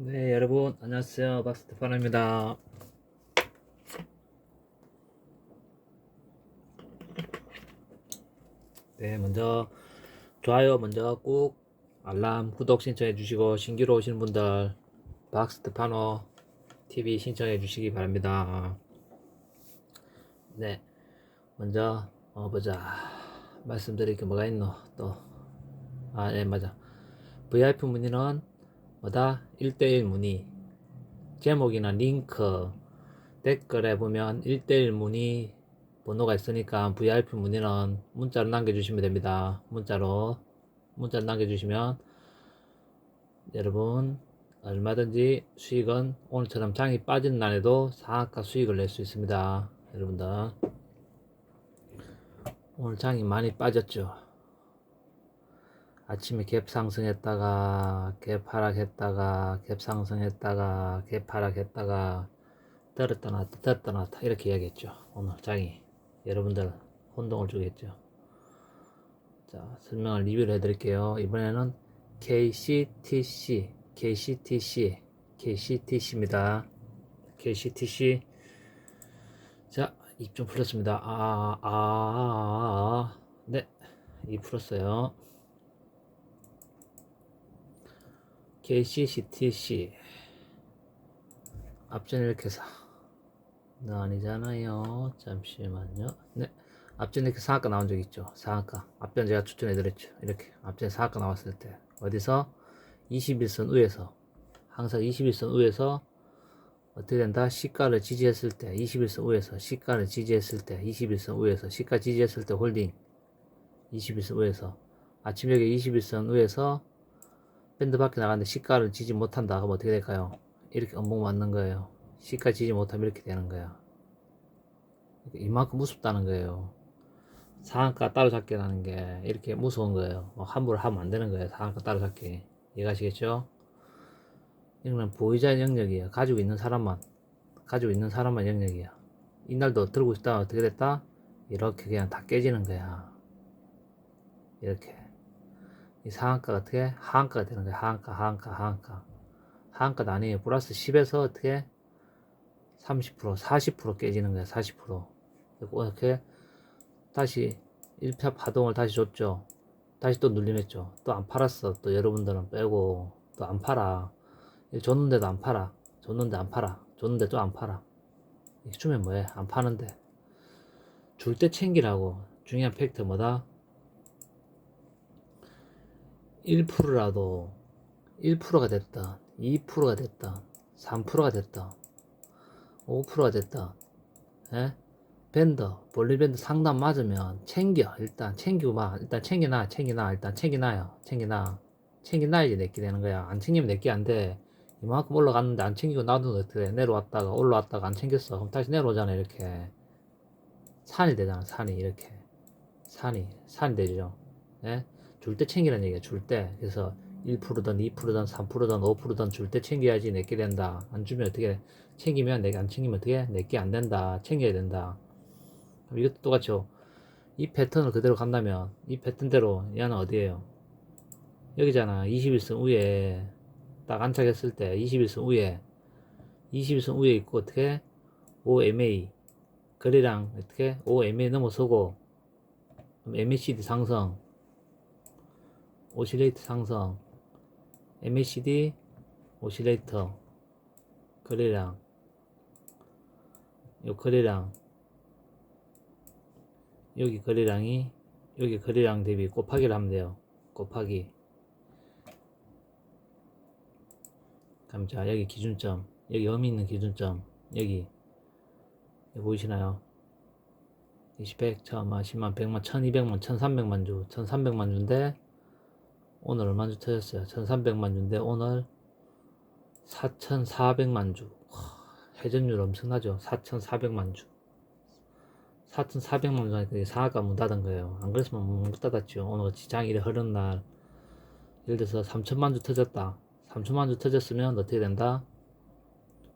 네, 여러분, 안녕하세요. 박스테파노입니다. 네, 먼저, 좋아요 먼저 꾹, 알람, 구독 신청해 주시고, 신규로 오신 분들, 박스테파노 TV 신청해 주시기 바랍니다. 네, 먼저, 어, 보자. 말씀드릴 게 뭐가 있노? 또, 아, 네, 맞아. VIP 문의는 뭐다? 1대1 문의. 제목이나 링크, 댓글에 보면 1대1 문의 번호가 있으니까 VIP 문의는 문자로 남겨주시면 됩니다. 문자로. 문자로 남겨주시면 여러분 얼마든지 수익은 오늘처럼 장이 빠진 날에도 상한가 수익을 낼 수 있습니다. 여러분들. 오늘 장이 많이 빠졌죠. 아침에 갭 상승했다가 갭 하락했다가 갭 상승했다가 갭 하락했다가 떨었다 놨다 떨었다 놨다. 이렇게 이야기했죠. 오늘 장이 여러분들 혼동을 주겠죠. 자 설명을 리뷰를 해드릴게요. 이번에는 KCTC KCTC KCTC입니다. KCTC 자 입 좀 풀렸습니다. 아아아 아, 아, 아, 네입 풀었어요 KCCTC 앞전 이렇게 사. 네, 아니잖아요. 잠시만요. 네. 앞전 이렇게 상한가 나온 적 있죠. 상한가. 앞전 제가 추천해 드렸죠. 이렇게. 앞전 상한가 나왔을 때. 어디서? 21선 위에서. 항상 21선 위에서 어떻게 된다? 시가를 지지했을 때. 21선 위에서. 시가를 지지했을 때. 21선 위에서. 시가 지지했을 때 홀딩. 21선 위에서. 아침 여기 21선 위에서 밴드 밖에 나가는데 시가를 지지 못한다 그럼 어떻게 될까요? 이렇게 엄목 맞는 거예요. 시가 지지 못하면 이렇게 되는 거야. 이만큼 무섭다는 거예요. 상한가 따로잡기라는 게 이렇게 무서운 거예요. 뭐 함부로 하면 안 되는 거예요. 상한가 따로잡기. 이해가시겠죠? 이거는 보유자 영역이에요. 가지고 있는 사람만, 가지고 있는 사람만 영역이야. 이날도 들고 있다 어떻게 됐다? 이렇게 그냥 다 깨지는 거야. 이렇게. 이 상한가가 어떻게 하한가가 되는 거야. 하한가, 하한가, 하한가. 하한가도 아니에요. 플러스 10에서 어떻게 30%, 40% 깨지는 거야. 40%. 그리고 이렇게 다시 1차 파동을 다시 줬죠. 다시 또 눌림했죠. 또 안 팔았어. 또 여러분들은 빼고 또 안 팔아. 줬는데도 안 팔아. 줬는데 안 팔아. 줬는데 또 안 팔아. 주면 뭐해? 안 파는데. 줄 때 챙기라고. 중요한 팩트 뭐다? 1%라도 1%가 됐다. 2%가 됐다. 3%가 됐다. 5%가 됐다. 예? 밴더, 볼리밴드 상담 맞으면 챙겨. 일단 챙기고 막, 일단 챙겨놔, 챙겨놔, 일단 챙겨놔요. 챙겨놔. 챙겨놔야지 내게 되는 거야. 안 챙기면 내게 안 돼. 이만큼 올라갔는데 안 챙기고 놔두면 어떻게 돼? 내려왔다가 올라왔다가 안 챙겼어. 그럼 다시 내려오잖아, 이렇게. 산이 되잖아, 산이. 이렇게. 산이. 산이 되죠. 예? 줄 때 챙기라는 얘기야, 줄 때. 그래서 1%든 2%든 3%든 5%든 줄 때 챙겨야지 내게 된다. 안 주면 어떻게 챙기면 내가 안 챙기면 어떻게 내게 안 된다. 챙겨야 된다. 이것도 똑같죠. 이 패턴을 그대로 간다면 이 패턴대로 얘는 어디에요? 여기잖아. 21선 위에 딱 안착했을 때 21선 위에 21선 위에 있고 어떻게 OMA 거래량 어떻게 OMA 넘어서고 MACD 상승 오실레이트 상승 MACD 오실레이터 거래량 요 거래량 여기 거래량이 여기 거래량 대비 곱하기를 하면 돼요. 곱하기. 감자 여기 기준점 여기 의미 있는 기준점 여기. 보이시나요? 20, 100, 1000만, 10만, 100만, 1200만, 1300만 주 1300만 주인데 오늘 얼마 주 터졌어요 1300만 주인데 오늘 4400만 주 회전율 엄청나죠 4400만 주 4,400만 원짜리 상하가 문 닫은 거예요. 안 그랬으면 못 닫았죠. 오늘 지장이 이래 흐른 날. 예를 들어서 3천만 주 터졌다. 3천만 주 터졌으면 어떻게 된다?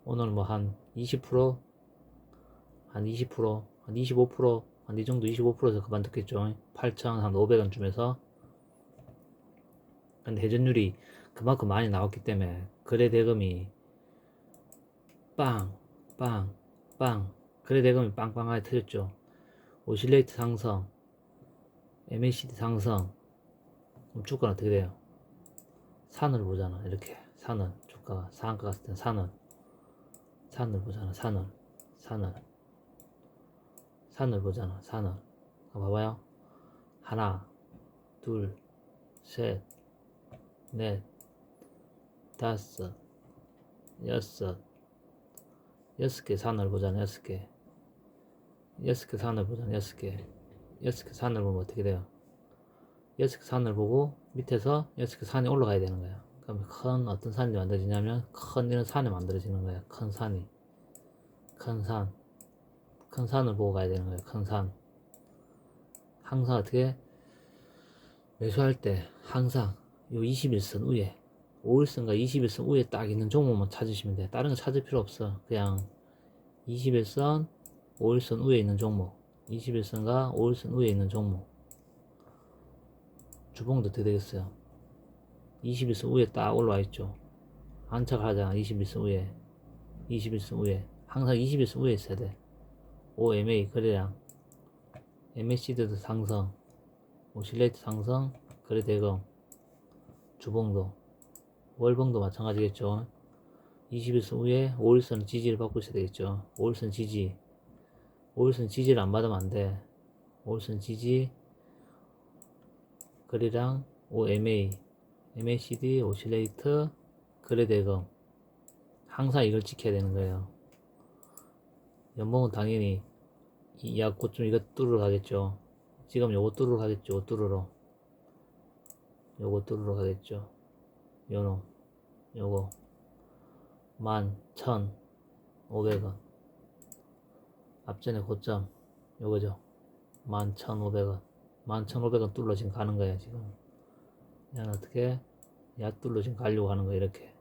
오늘 뭐 한 20%? 한 20%? 한 25%? 한 이 정도 25%에서 그만뒀겠죠. 8천 한 500원 쯤에서. 근데 회전율이 그만큼 많이 나왔기 때문에 거래 대금이 빵, 빵, 빵. 거래 대금이 빵빵하게 터졌죠. 오실레이트 상승, MACD 상승. 그럼 주가는 어떻게 돼요? 산을 보잖아. 이렇게 산을. 주가가 상한가 갔을 때 산을. 산을 보잖아. 산을. 산을. 산을 보잖아. 산을. 아, 봐봐요. 하나 둘 셋 넷 다섯 여섯. 여섯 개 산을 보잖아 여섯 개. 여섯 개 산을 보잖아 여섯 개. 여섯 개 산을 보면 어떻게 돼요? 여섯 개 산을 보고 밑에서 여섯 개 산이 올라가야 되는 거야 그러면 큰 어떤 산이 만들어지냐면 큰 이런 산이 만들어지는 거야 큰 산이. 큰 산, 큰 산을 보고 가야 되는 거예요. 큰 산. 항상 어떻게? 매수할 때 항상 요 21선 위에 5일선과 21선 위에 딱 있는 종목만 찾으시면 돼. 다른 거 찾을 필요 없어. 그냥 21선, 5일선 위에 있는 종목. 21선과 5일선 위에 있는 종목. 주봉도 어떻게 되겠어요? 21선 위에 딱 올라와 있죠. 안착을 하잖아. 21선 위에. 21선 위에. 항상 20일선 위에 있어야 돼. OMA 거래량, MACD도 상승, 오실레이트 상승, 거래 대금, 주봉도, 월봉도 마찬가지겠죠. 20일선 위에 5일선 지지를 받고 있어야 되겠죠. 5일선 지지, 5일선 지지를 안 받으면 안 돼. 5일선 지지, 거래량, OMA, MACD, 오실레이트, 거래 대금. 항상 이걸 지켜야 되는 거예요. 연봉은 당연히 이 약고 좀 이거 뚫으러 가겠죠. 지금 요거 뚫으러 가겠죠. 뚫으러. 요거 뚫으러 가겠죠. 요놈. 요거. 만, 천, 오백 원. 앞전에 고점. 요거죠. 만, 천, 오백 원. 만, 천, 오백 원 뚫러 지금 가는 거야, 지금. 야, 어떻게? 야, 뚫러 지금 가려고 하는 거야, 이렇게.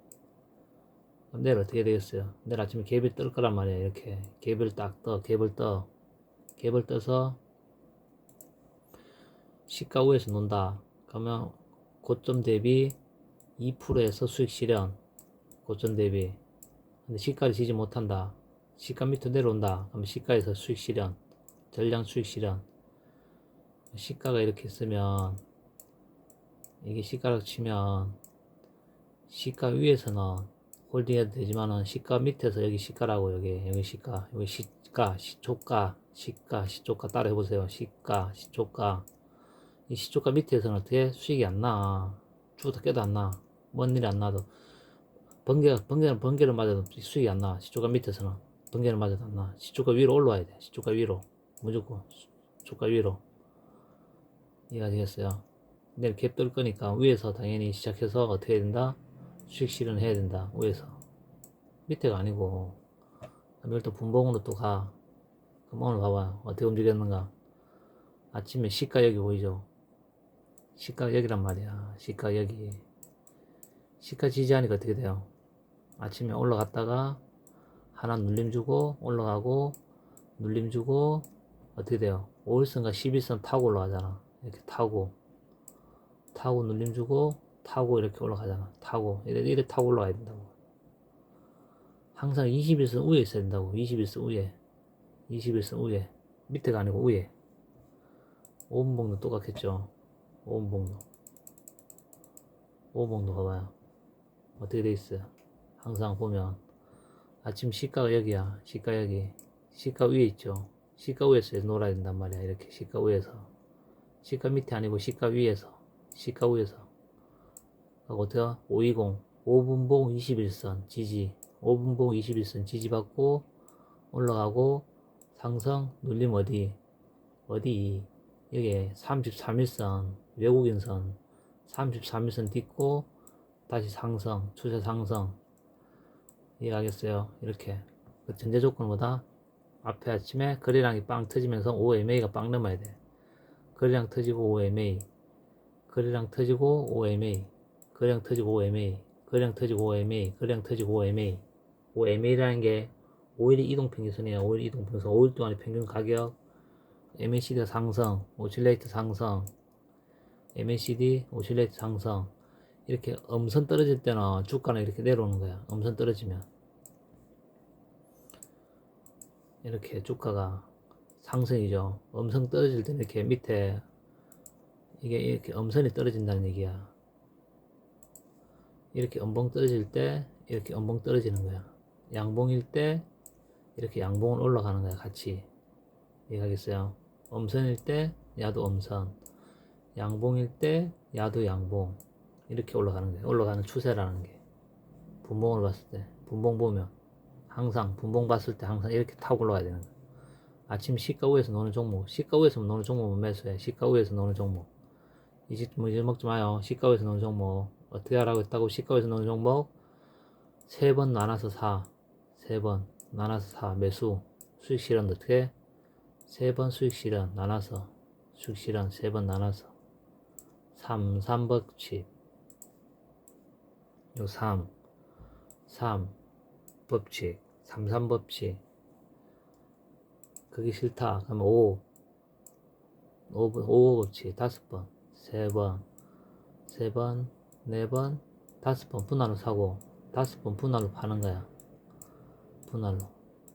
그럼 내일 어떻게 되겠어요? 내일 아침에 갭이 뜰 거란 말이야. 이렇게 갭을 딱 떠, 갭을 떠, 갭을 떠서 시가 위에서 논다. 그러면 고점 대비 2%에서 수익 실현. 고점 대비. 근데 시가를 지지 못한다. 시가 밑으로 내려온다. 그러면 시가에서 수익 실현. 전량 수익 실현. 시가가 이렇게 있으면 이게 시가를 치면 시가 위에서는 홀딩 해도 되지만은 시가 밑에서 여기 시가라고 여기 여기 시가 여기 시가 시초가 시가 시초가 따라 해보세요 시가 시초가 이 시초가 밑에서는 어떻게 수익이 안나? 주도 깨도 안 나 뭔 일이 안 나도? 번개가 번개는 번개를 맞아도 수익이 안 나. 시초가 밑에서는 번개를 맞아도 안 나. 시초가 위로 올라와야 돼. 시초가 위로. 무조건 시초가 위로. 이해가 되겠어요? 내일 갭뜰 거니까 위에서 당연히 시작해서 어떻게 해야 된다? 수익 실현 해야 된다. 위에서. 밑에가 아니고. 내일 또 분봉으로 또 가. 그럼 오늘 봐봐. 어떻게 움직였는가? 아침에 시가 여기 보이죠 시가 여기란 말이야 시가 여기 시가 지지하니까 어떻게 돼요 아침에 올라갔다가 하나 눌림 주고 올라가고 눌림 주고 어떻게 돼요 5일선과 11선 타고 올라가잖아 이렇게 타고 타고 눌림 주고 타고 이렇게 올라가잖아. 타고 이래, 이래 타고 올라가야 된다고. 항상 21선 위에 있어야 된다고. 21선 위에. 21선 위에. 밑에가 아니고 위에. 5분 봉도 똑같겠죠. 5분 봉도. 5분 봉도 가봐요. 어떻게 돼 있어요? 항상 보면 아침 시가가 여기야. 시가 여기. 시가 위에 있죠. 시가 위에서 놀아야 된단 말이야. 이렇게 시가 위에서. 시가 밑에 아니고 시가 위에서. 시가 위에서. 어떻게 520 5분봉 21선 지지 5분봉 21선 지지받고 올라가고 상승 눌림 어디 어디 여기 33일선 외국인선 33일선 딛고 다시 상승 추세 상승 이해하겠어요? 이렇게. 그 전제 조건보다 앞에 아침에 거래량이 빵 터지면서 OMA가 빵 넘어야 돼. 거래량 터지고 OMA 거래량 터지고 OMA 거량 터지고 OMA, 거량 터지고 OMA, 거량 터지고 OMA. OMA라는 게 5일 이동평균선이에요. 5일 이동평균선. 5일 동안의 평균 가격, MACD 상승, 오실레이트 상승, MACD, 오실레이트 상승. 이렇게 음선 떨어질 때는 주가는 이렇게 내려오는 거야. 음선 떨어지면. 이렇게 주가가 상승이죠. 음선 떨어질 때는 이렇게 밑에 이게 이렇게 음선이 떨어진다는 얘기야. 이렇게 음봉 떨어질 때 이렇게 음봉 떨어지는 거야. 양봉일 때 이렇게 양봉은 올라가는 거야. 같이. 이해가겠어요? 음선일 때 야도 음선. 양봉일 때 야도 양봉. 이렇게 올라가는 거야. 올라가는 추세라는 게. 분봉을 봤을 때. 분봉 보면 항상 분봉 봤을 때 항상 이렇게 타고 올라가야 되는 거야. 아침 시가 우에서 노는 종목. 시가 우에서 노는 종목은 매수해. 시가 우에서 노는 종목. 이제 뭐 이제 먹지 마요. 시가 우에서 노는 종목. 어떻게 하라고 했다고 시가 우에서 노는 종목? 세 번 나눠서 사. 세 번 나눠서 사. 매수. 수익 실현 어떻게? 세 번 수익 실현 나눠서. 수익 실현 세 번 나눠서. 3, 3법칙. 요 3. 3. 법칙. 3, 3 법칙. 그게 싫다. 그러면 5. 5, 5 법칙. 다섯 번. 세 번. 세 번. 네 번. 다섯 번 분할로 사고. 다섯 번 분할로 파는 거야. 분할로.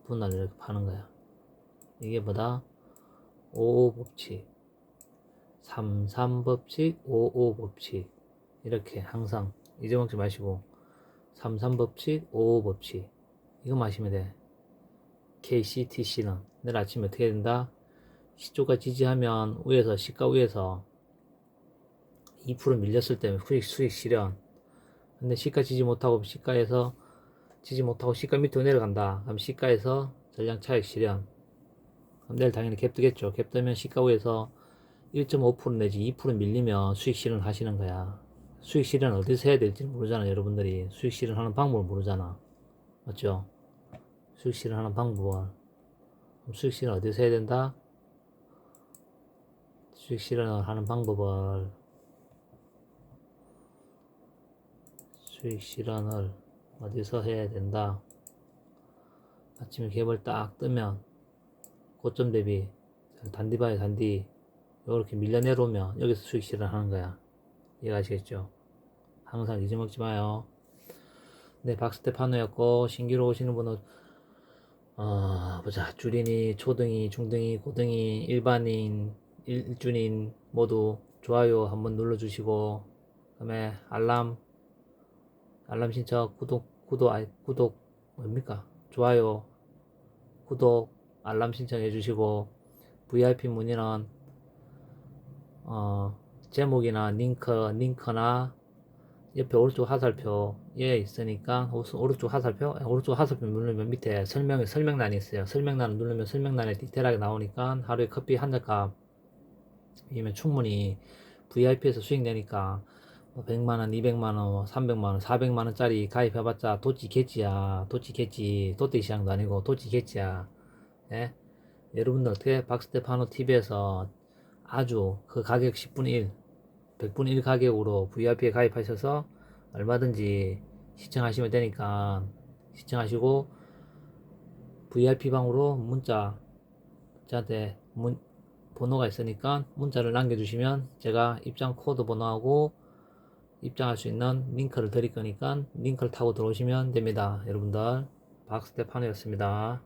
분할로 이렇게 파는 거야. 이게 뭐다? 5 법칙. 3, 3 법칙, 5, 5 법칙. 이렇게 항상 잊어먹지 마시고 3, 3 법칙, 5, 5 법칙. 이거 마시면 돼. KCTC는 내일 아침에 어떻게 된다? 시초가 지지하면 위에서 시가 위에서 2% 밀렸을 때 수익 수익 실현. 근데 시가 지지 못하고 시가에서 지지 못하고 시가 밑으로 내려간다. 그럼 시가에서 전량 차익 실현. 그럼 내일 당연히 갭 뜨겠죠. 갭 뜨면 시가 위에서 1.5% 내지 2% 밀리면 수익 실현 하시는 거야. 수익 실현 어디서 해야 될지 모르잖아, 여러분들이. 수익 실현하는 방법을 모르잖아. 맞죠? 수익 실현하는 방법을. 수익 실현 어디서 해야 된다? 수익 실현을 하는 방법을 수익 실현을 어디서 해야 된다? 아침에 갭을 딱 뜨면 고점 대비 단디바에 단디 이렇게 밀려 내려오면 여기서 수익 실현하는 거야. 이해가시겠죠? 항상 잊어먹지 마요. 네, 박스테파노였고 신규로 오시는 분은 어, 보자. 줄이니, 초등이, 중등이, 고등이, 일반인, 일, 일준인 모두 좋아요 한번 눌러주시고 그 다음에 알람 알람 신청 구독 구독 아니 구독 뭡니까? 좋아요 구독 알람 신청해 주시고 VIP 문의는 어, 제목이나 링크, 링크나 옆에 오른쪽 화살표에 있으니까 오- 오른쪽 화살표, 오른쪽 화살표 누르면 밑에 설명에 설명란이 있어요. 설명란을 누르면 설명란에 디테일하게 나오니까 하루에 커피 한 잔값 이면 충분히 VIP에서 수익 내니까 뭐 100만원, 200만원, 300만원, 400만원짜리 가입해봤자. 도치 개찌. 도떼 시장도 아니고 개찌야. 예? 여러분들 어떻게 박스테파노 TV에서 아주 그 가격 10분의 1, 100분의 1 가격으로 VIP에 가입하셔서 얼마든지 시청하시면 되니까 시청하시고 VIP 방으로 문자 저한테 문, 번호가 있으니까 문자를 남겨주시면 제가 입장 코드 번호하고 입장할 수 있는 링크를 드릴 거니까 링크를 타고 들어오시면 됩니다. 여러분들 박스테파노였습니다.